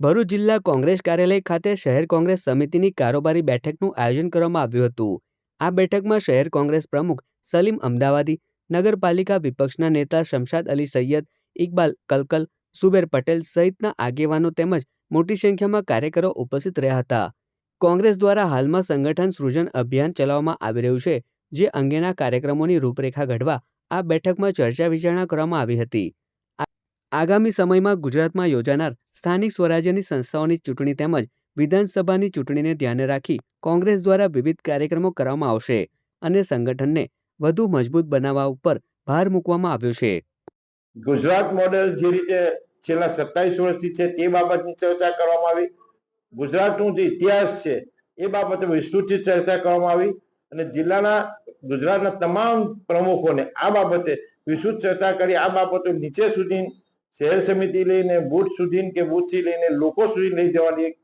ભરૂચ જિલ્લા કોંગ્રેસ કાર્યાલય ખાતે શહેર કોંગ્રેસ સમિતિની કારોબારી બેઠકનું આયોજન કરવામાં આવ્યું હતું. આ બેઠકમાં શહેર કોંગ્રેસ પ્રમુખ સલીમ અમદાવાદી, નગરપાલિકા વિપક્ષના નેતા શમશાદ અલી સૈયદ, ઇકબાલ કલકલ, સુબેર પટેલ સહિતના આગેવાનો તેમજ મોટી સંખ્યામાં કાર્યકરો ઉપસ્થિત રહ્યા હતા. કોંગ્રેસ દ્વારા હાલમાં સંગઠન સૃજન અભિયાન ચલાવવામાં આવી રહ્યું છે, જે અંગેના કાર્યક્રમોની રૂપરેખા ઘડવા આ બેઠકમાં ચર્ચા વિચારણા કરવામાં આવી હતી. આગામી સમયમાં ગુજરાતમાં યોજાનાર સ્થાનિક સ્વરાજ્યની સંસ્થાઓની ચૂંટણી તેમજ વિધાનસભાની ચૂંટણીને ધ્યાને રાખી કોંગ્રેસ દ્વારા વિવિધ કાર્યક્રમો કરવામાં આવશે અને સંગઠનને વધુ મજબૂત બનાવવા ઉપર ભાર મૂકવામાં આવ્યો છે. ગુજરાત મોડેલ જે રીતે છેલ્લા સત્તાવીસ વર્ષથી છે તે બાબતની ચર્ચા કરવામાં આવી. ગુજરાતનું જે ઇતિહાસ છે એ બાબતે વિસ્તૃત ચર્ચા કરવામાં આવી અને જિલ્લાના ગુજરાતના તમામ પ્રમુખોને આ બાબતે વિસ્તૃત ચર્ચા કરી. આ બાબતો નીચે સુધી શહેર સમિતિ લઈને, બુથ સુધી કે બુથથી લઈને લોકો સુધી લઈ જવાની એક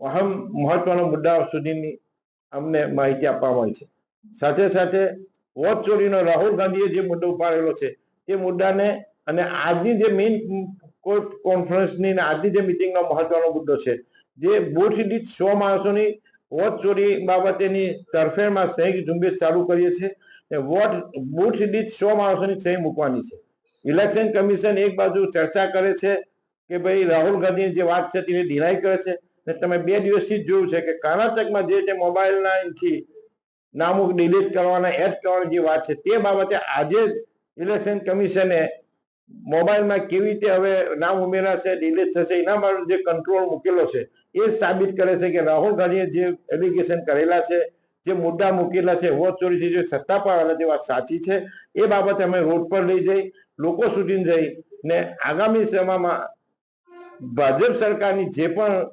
અહમ મહત્વના મુદ્દા સુધીની અમને માહિતી આપવામાં આવી છે. સાથે સાથે વોટ ચોરીનો રાહુલ ગાંધીએ જે મુદ્દો ઉપાડેલો છે, તે મુદ્દાને અને આજની જે મેઇન કોર્ટ કોન્ફરન્સની આજની જે મિટિંગનો મહત્વનો મુદ્દો છે, જે બુથ દીઠ સો માણસોની વોટ ચોરી બાબતેની તરફેણમાં સહી ઝુંબેશ ચાલુ કરીએ છીએ વોટ બુથ દીઠ સો માણસોની સહી મૂકવાની છે. ઇલેક્શન કમિશન એક બાજુ ચર્ચા કરે છે કે ભાઈ રાહુલ ગાંધીની જે વાત છે તેને ડિનાય કરે છે. ને તમે બે દિવસથી જ જોયું છે કે કર્ણાટકમાં જે છે મોબાઈલના થી નામુક ડિલીટ કરવાના એડ કરવાની જે વાત છે તે બાબતે આજે ઇલેક્શન કમિશને મોબાઈલમાં કેવી રીતે હવે નામ ઉમેરાશે ડિલીટ થશે, એના માટે જે કંટ્રોલ મૂકેલો છે એ સાબિત કરે છે કે રાહુલ ગાંધીએ જે એલિગેશન કરેલા છે જે મુદ્દા મૂકેલા છે વોટ ચોરીથી જે સત્તા પર આવેલા તે વાત સાચી છે, એ બાબતે અમે રોડ પર લઈ જઈ, લોકો સુધી જઈ ને આગામી સમયમાં ભાજપ સરકારની જે પણ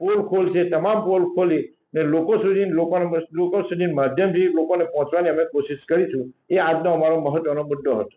પોલ ખોલ છે, તમામ પોલ ખોલી ને લોકો સુધી, લોકોને, લોકો સુધી માધ્યમથી લોકોને પહોંચવાની અમે કોશિશ કરીશું. એ આજનો અમારો મહત્વનો મુદ્દો હતો.